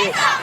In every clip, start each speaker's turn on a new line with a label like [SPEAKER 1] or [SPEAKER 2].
[SPEAKER 1] 我们是。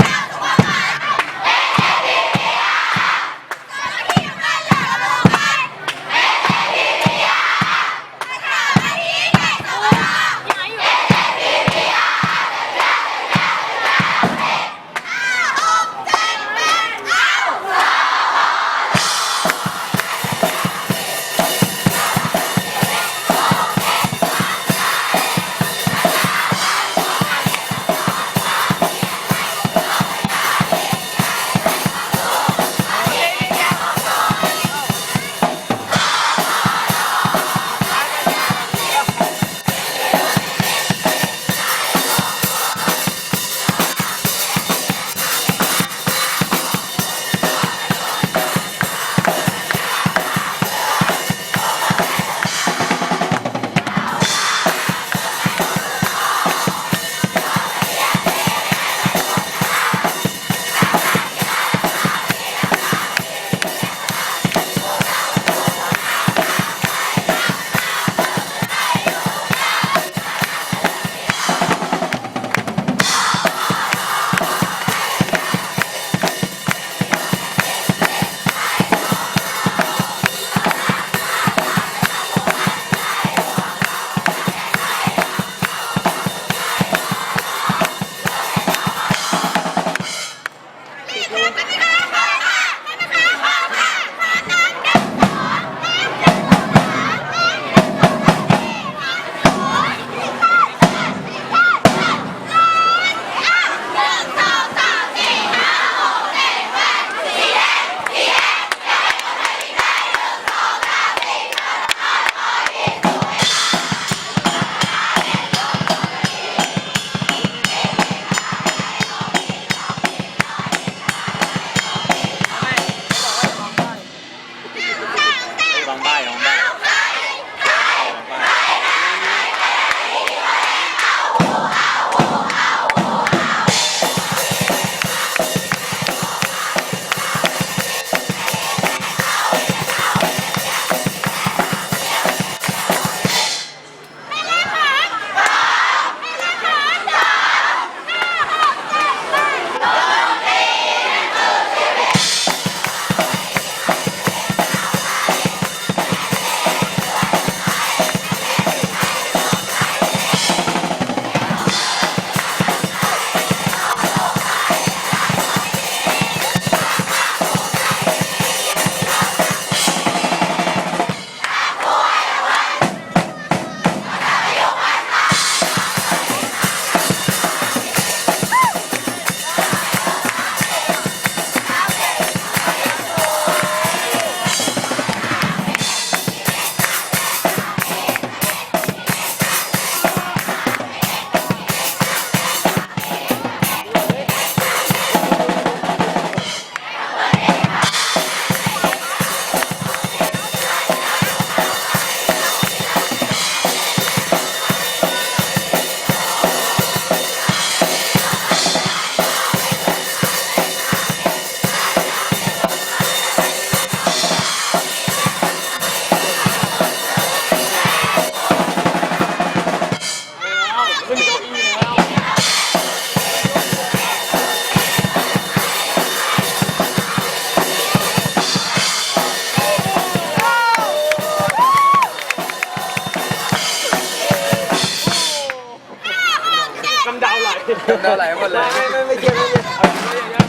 [SPEAKER 1] ดาไหล
[SPEAKER 2] เดาไหลหมดเลย
[SPEAKER 1] ไม่ไม่ไม่เกี่ยวไม่เกี่ยว